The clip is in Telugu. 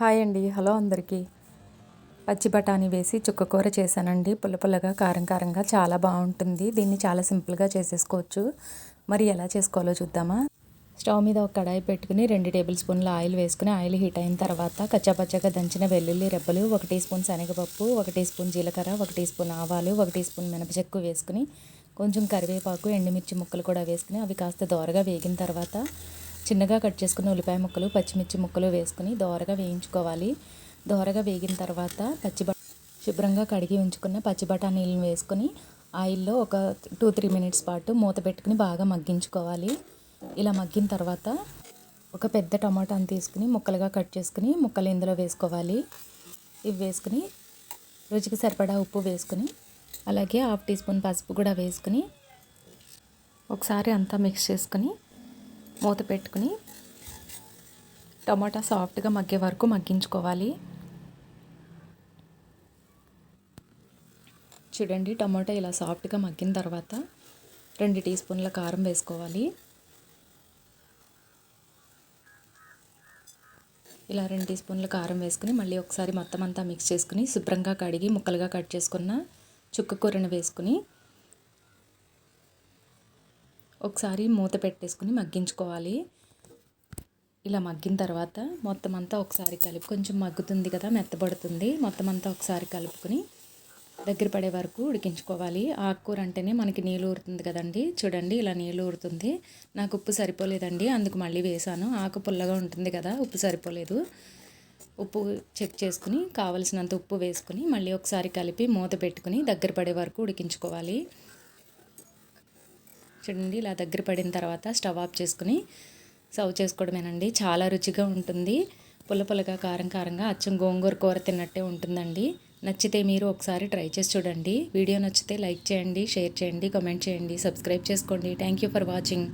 హాయ్ అండి. హలో అందరికీ. పచ్చి బఠానీ వేసి చుక్క కూర చేశానండి. పుల్ల పుల్లగా కారం కారంగా చాలా బాగుంటుంది. దీన్ని చాలా సింపుల్గా చేసేసుకోవచ్చు. మరి ఎలా చేసుకోవాలో చూద్దామా? స్టవ్ మీద ఒక కడాయి పెట్టుకుని రెండు టేబుల్ స్పూన్ల ఆయిల్ వేసుకుని ఆయిల్ హీట్ అయిన తర్వాత కచ్చాపచ్చగా దంచిన వెల్లుల్లి రెబ్బలు ఒక టీ స్పూన్ శనగపప్పు ఒక టీ స్పూన్ జీలకర్ర ఒక టీ స్పూన్ ఆవాలు ఒక టీ స్పూన్ మినపచెక్కు వేసుకుని కొంచెం కరివేపాకు ఎండుమిర్చి ముక్కలు కూడా వేసుకుని అవి కాస్త దోరగా వేగిన తర్వాత చిన్నగా కట్ చేసుకున్న ఉల్లిపాయ ముక్కలు పచ్చిమిర్చి ముక్కలు వేసుకుని దోరగా వేయించుకోవాలి. దోరగా వేగిన తర్వాత పచ్చి శుభ్రంగా కడిగి ఉంచుకున్న పచ్చి బఠానీలను వేసుకొని ఆయిల్లో ఒక టూ త్రీ మినిట్స్ పాటు మూత పెట్టుకుని బాగా మగ్గించుకోవాలి. ఇలా మగ్గిన తర్వాత ఒక పెద్ద టమాటాను తీసుకుని ముక్కలుగా కట్ చేసుకుని ముక్కలు ఇందులో వేసుకోవాలి. ఇవి వేసుకుని రుచికి సరిపడా ఉప్పు వేసుకుని అలాగే హాఫ్ టీ స్పూన్ పసుపు కూడా వేసుకుని ఒకసారి అంతా మిక్స్ చేసుకుని మూత పెట్టుకుని టమాటా సాఫ్ట్గా మగ్గే వరకు మగ్గించుకోవాలి. చూడండి టమాటా ఇలా సాఫ్ట్గా మగ్గిన తర్వాత రెండు టీ స్పూన్ల కారం వేసుకోవాలి. ఇలా రెండు టీ స్పూన్ల కారం వేసుకుని మళ్ళీ ఒకసారి మొత్తం అంతా మిక్స్ చేసుకుని శుభ్రంగా కడిగి ముక్కలుగా కట్ చేసుకున్న చుక్క కూరను వేసుకుని ఒకసారి మూత పెట్టేసుకుని మగ్గించుకోవాలి. ఇలా మగ్గిన తర్వాత మొత్తం అంతా ఒకసారి కలిపి కొంచెం మగ్గుతుంది కదా మెత్తబడుతుంది. మొత్తం అంతా ఒకసారి కలుపుకొని దగ్గర పడే వరకు ఉడికించుకోవాలి. ఆకుకూర అంటేనే మనకి నీళ్ళు ఊరుతుంది కదండి. చూడండి ఇలా నీళ్ళు ఊరుతుంది. నాకు ఉప్పు సరిపోలేదండి అందుకు మళ్ళీ వేసాను. ఆకు పుల్లగా ఉంటుంది కదా ఉప్పు సరిపోలేదు. ఉప్పు చెక్ చేసుకుని కావలసినంత ఉప్పు వేసుకుని మళ్ళీ ఒకసారి కలిపి మూత పెట్టుకుని దగ్గర పడే వరకు ఉడికించుకోవాలి. చూడండి ఇలా దగ్గర పడిన తర్వాత స్టవ్ ఆఫ్ చేసుకుని సర్వ్ చేసుకోవడమేనండి. చాలా రుచిగా ఉంటుంది. పుల్ల పుల్లగా కారం కారంగా అచ్చం గోంగూర కూర తిన్నట్టే ఉంటుందండి. నచ్చితే మీరు ఒకసారి ట్రై చేసి చూడండి. వీడియో నచ్చితే లైక్ చేయండి షేర్ చేయండి కామెంట్ చేయండి సబ్స్క్రైబ్ చేసుకోండి. Thank you for watching.